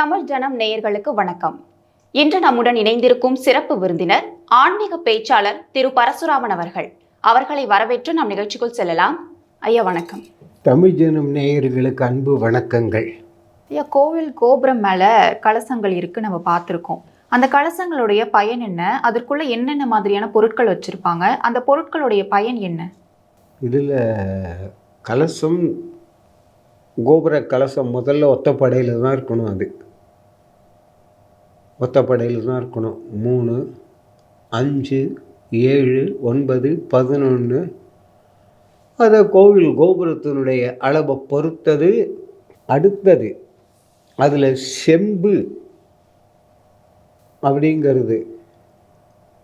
தமிழ் ஜனம் நேயர்களுக்கு வணக்கம். இன்று நம்முடன் இணைந்திருக்கும் சிறப்பு விருந்தினர் ஆன்மீக பேச்சாளர் திரு பரசுராமன் அவர்கள். அவர்களை வரவேற்று நம் நிகழ்ச்சிக்குள் செல்லலாம். ஐயா வணக்கம். தமிழ் ஜனம் நேயர்களுக்கு அன்பு வணக்கங்கள். ஐயா கோவில் கோபுரம் மேல கலசங்கள் இருக்கு நம்ம பார்த்துருக்கோம். அந்த கலசங்களுடைய பயன் என்ன? அதற்குள்ள என்னென்ன மாதிரியான பொருட்கள் வச்சிருப்பாங்க? அந்த பொருட்களுடைய பயன் என்ன? இதில் கலசம் கோபுர கலசம் முதல்ல ஒத்தப்படையில் தான் இருக்கணும் அது. ஒத்தப்படையில் தான் இருக்கணும். மூணு அஞ்சு ஏழு ஒன்பது பதினொன்று அதை கோவில் கோபுரத்தினுடைய அளவை பொறுத்தது அடுத்தது அதில் செம்பு அப்படிங்கிறது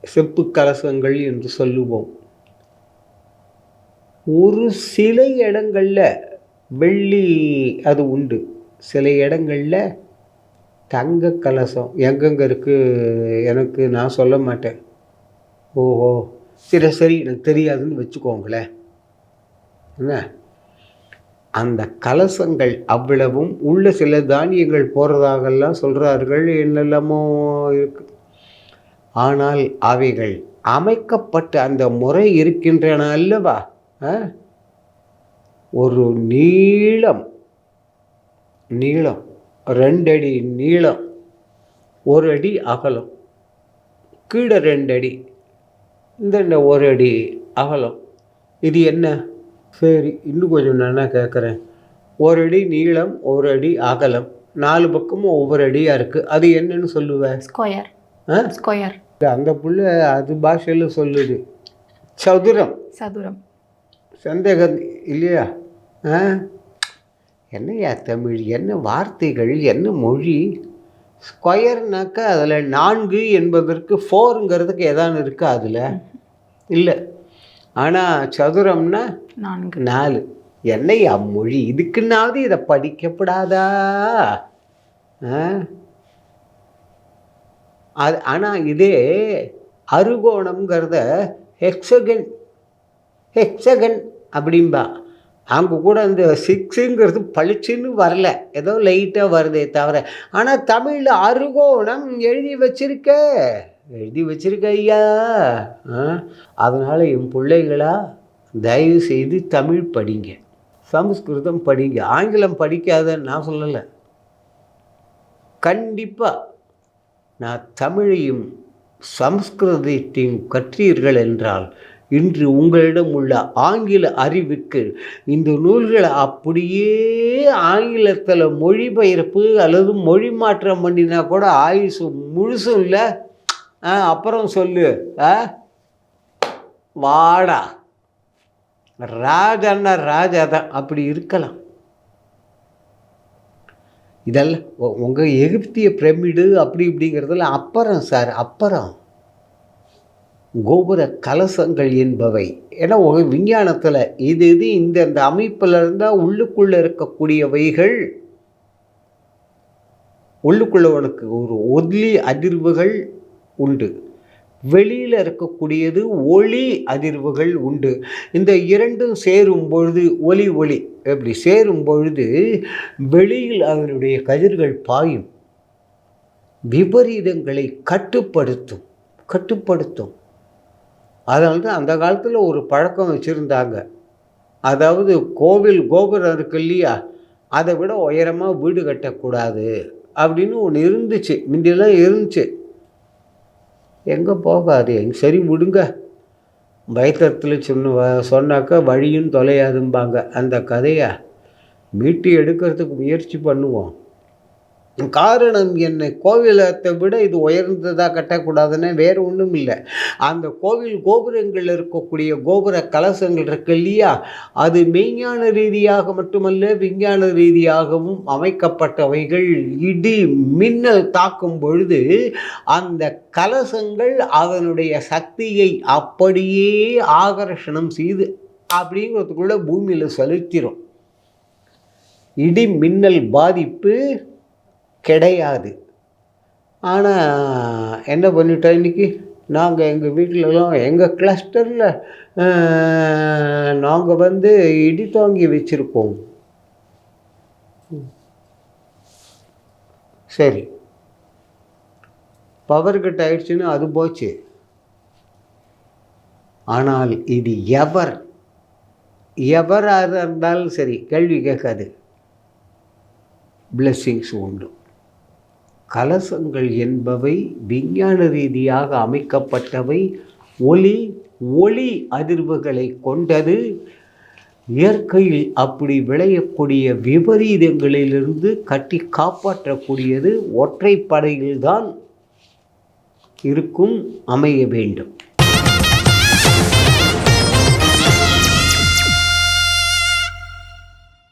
செப்பு கலசங்கள் என்று சொல்லுவோம். ஒரு சில இடங்களில் வெள்ளி அது உண்டு. சில இடங்களில் தங்க கலசம் எங்கெங்கே இருக்குது எனக்கு நான் சொல்ல மாட்டேன். ஓஹோ. சரி சரி. எனக்கு தெரியாதுன்னு வச்சுக்கோங்களேன். என்ன? அந்த கலசங்கள் அவ்வளவும் உள்ள சில தானியங்கள் போகிறதாகலாம் சொல்கிறார்கள் என்னெல்லாமோ இருக்கு. ஆனால் அவைகள் அமைக்கப்பட்ட அந்த முறை இருக்கின்றன அல்லவா? ஆ? ஒரு நீளம். நீளம். ரெண்டடி நீளம் ஒரு அடி அகலம். கீழே ரெண்டடி இந்த ஒரு அடி அகலம்? இது என்ன? சரி இன்னும் கொஞ்சம் நான் கேட்குறேன்? ஒரு அடி நீளம் ஒரு அடி அகலம். நாலு பக்கமும் ஒவ்வொரு அடியாக இருக்குது அது என்னன்னு சொல்லுவேன் ஸ்கொயர் ஆ? ஸ்கொயர் அந்த புள்ள அது பாஷையில் சொல்லுது. சதுரம். சதுரம். சந்தேகம் இல்லையா? ஆ? என்னையா தமிழ்? என்ன வார்த்தைகள்? என்ன மொழி? ஸ்கொயர்னாக்கா அதில் நான்கு என்பதற்கு ஃபோருங்கிறதுக்கு எதான்னு இருக்கா அதில்? இல்லை. ஆனால் சதுரம்னா நான்கு. நாலு. என்னையா மொழி? இதுக்குன்னாவது இதை படிக்கப்படாதா? ஆ? அது ஆனால் இதே அருகோணம்ங்கிறத ஹெக்ஸகன் ஹெக்ஸகன் அப்படிம்பா. அங்கே கூட இந்த சிக்ஸுங்கிறது பளிச்சுன்னு வரல. ஏதோ லைட்டாக வருதே தவிர. ஆனால் தமிழில் அருகோணம் எழுதி வச்சிருக்க. எழுதி வச்சிருக்க ஐயா. ஆ? அதனால் என் பிள்ளைகளா தயவு செய்து தமிழ் படிங்க. சமஸ்கிருதம் படிங்க. ஆங்கிலம் படிக்காதன்னு நான் சொல்லலை. கண்டிப்பாக நான் தமிழையும் சமஸ்கிருதத்தையும் கற்றீர்கள் என்றால் இன்று உங்களிடம் உள்ள ஆங்கில அறிவுக்கு இந்த நூல்களை அப்படியே ஆங்கிலத்தில் மொழிபெயர்ப்பு அல்லது மொழி மாற்றம் பண்ணினா கூட ஆயுசு முழுசும் இல்லை. ஆ, அப்புறம் சொல்லு. ஆ? வாடா. ராஜன்னா ராஜா தான். அப்படி இருக்கலாம். இதெல்லாம் உங்கள் எகிப்திய பிரமிடு அப்படி இப்படிங்கிறதுல அப்புறம் சார் அப்புறம். கோபுர கலசங்கள் என்பவை. ஏன்னா ஒரு விஞ்ஞானத்தில் இது இது இந்த இந்த அமைப்பில் இருந்தால் உள்ளுக்குள்ளே இருக்கக்கூடியவைகள் உள்ளுக்குள்ளவனுக்கு ஒரு ஒலி அதிர்வுகள் உண்டு. வெளியில் இருக்கக்கூடியது ஒளி அதிர்வுகள் உண்டு. இந்த இரண்டும் சேரும் பொழுது ஒலி ஒளி எப்படி சேரும் பொழுது வெளியில் அதனுடைய கதிர்கள் பாயும். விபரீதங்களை கட்டுப்படுத்தும் கட்டுப்படுத்தும். அதனால தான் அந்த காலத்தில் ஒரு பழக்கம் வச்சுருந்தாங்க. அதாவது கோவில் கோபுரம் இருக்கு இல்லையா? அதை விட உயரமாக வீடு கட்டக்கூடாது அப்படின்னு ஒன்று இருந்துச்சு. முந்தியெல்லாம் இருந்துச்சு. எங்கே போகாது எங்க சரி விடுங்க. பயத்தரத்தில் சொன்ன சொன்னாக்கா வழியும் தொலையாதும்பாங்க அந்த கதையை. மீட்டி எடுக்கிறதுக்கு முயற்சி பண்ணுவோம். காரணம் என்ன கோவிலத்தை விட இது உயர்ந்ததாக கட்டக்கூடாதுன்னு வேறு ஒன்றும் இல்லை. அந்த கோவில் கோபுரங்களில் இருக்கக்கூடிய கோபுர கலசங்கள் இருக்கு இல்லையா? அது மெய்ஞான ரீதியாக மட்டுமல்ல விஞ்ஞான ரீதியாகவும் அமைக்கப்பட்டவைகள். இடி மின்னல் தாக்கும் பொழுது அந்த கலசங்கள் அதனுடைய சக்தியை அப்படியே ஆகர்ஷணம் செய்து அப்படிங்கிறதுக்குள்ள பூமியில் செலுத்திடும் இடி மின்னல் பாதிப்பு கிடையாது. ஆனால் என்ன பண்ணிட்டோம் இன்றைக்கி நாங்கள் எங்கள் வீட்டிலலாம் எங்கள் கிளஸ்டரில் நாங்கள் வந்து இடி தாங்கி வச்சுருக்கோம். சரி. பவர் கட் ஆயிடுச்சுன்னு அது போச்சு. ஆனால் இது எவர்? எவராக இருந்தாலும் சரி கேள்வி கேட்காது. பிளெஸ்ஸிங்ஸ் உண்டு. கலசங்கள் என்பவை விஞ்ஞான ரீதியாக அமைக்கப்பட்டவை. ஒளி ஒளி அதிர்வுகளை கொண்டது. இயற்கையில் அப்படி விளையக்கூடிய விபரீதங்களிலிருந்து கட்டி காப்பாற்றக்கூடியது ஒற்றைப்படையில்தான் இருக்கும் அமைய வேண்டும்.